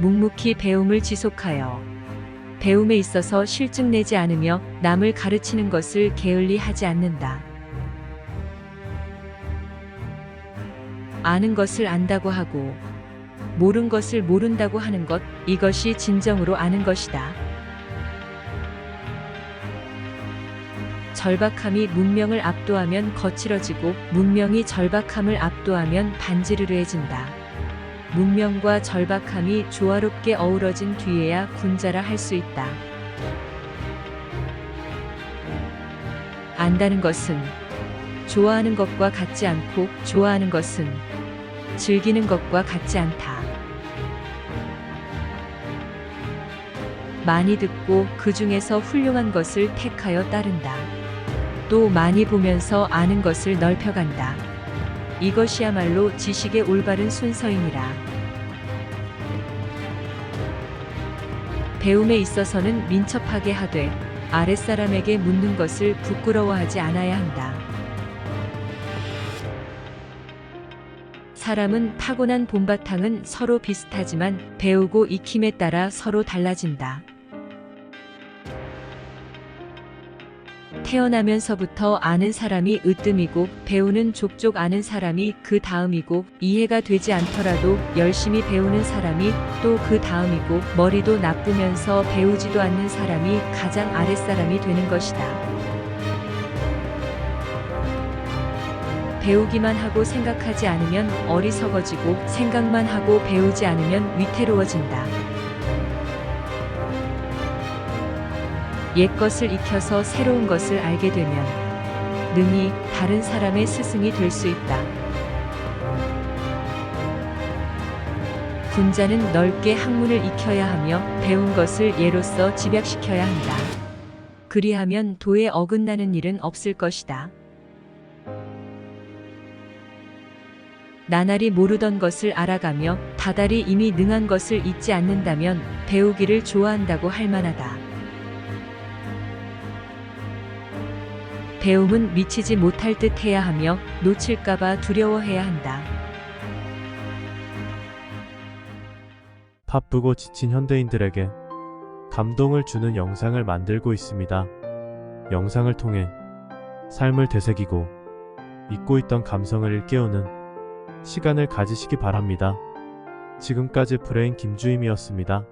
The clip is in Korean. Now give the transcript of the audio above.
묵묵히 배움을 지속하여 배움에 있어서 실증 내지 않으며 남을 가르치는 것을 게을리 하지 않는다. 아는 것을 안다고 하고 모른 것을 모른다고 하는 것 이것이 진정으로 아는 것이다. 절박함이 문명을 압도하면 거칠어지고 문명이 절박함을 압도하면 반지르르해진다. 문명과 절박함이 조화롭게 어우러진 뒤에야 군자라 할 수 있다. 안다는 것은 좋아하는 것과 같지 않고 좋아하는 것은 즐기는 것과 같지 않다. 많이 듣고 그 중에서 훌륭한 것을 택하여 따른다. 또 많이 보면서 아는 것을 넓혀간다. 이것이야말로 지식의 올바른 순서이니라. 배움에 있어서는 민첩하게 하되 아랫사람에게 묻는 것을 부끄러워하지 않아야 한다. 사람은 타고난 본바탕은 서로 비슷하지만 배우고 익힘에 따라 서로 달라진다. 태어나면서부터 아는 사람이 으뜸이고 배우는 족족 아는 사람이 그 다음이고 이해가 되지 않더라도 열심히 배우는 사람이 또 그 다음이고 머리도 나쁘면서 배우지도 않는 사람이 가장 아랫사람이 되는 것이다. 배우기만 하고 생각하지 않으면 어리석어지고 생각만 하고 배우지 않으면 위태로워진다. 옛 것을 익혀서 새로운 것을 알게 되면 능히 다른 사람의 스승이 될 수 있다. 군자는 넓게 학문을 익혀야 하며 배운 것을 예로써 집약시켜야 한다. 그리하면 도에 어긋나는 일은 없을 것이다. 나날이 모르던 것을 알아가며 다달이 이미 능한 것을 잊지 않는다면 배우기를 좋아한다고 할 만하다. 배움은 미치지 못할 듯 해야 하며 놓칠까봐 두려워해야 한다. 바쁘고 지친 현대인들에게 감동을 주는 영상을 만들고 있습니다. 영상을 통해 삶을 되새기고 잊고 있던 감성을 일깨우는 시간을 가지시기 바랍니다. 지금까지 브레인 김주임이었습니다.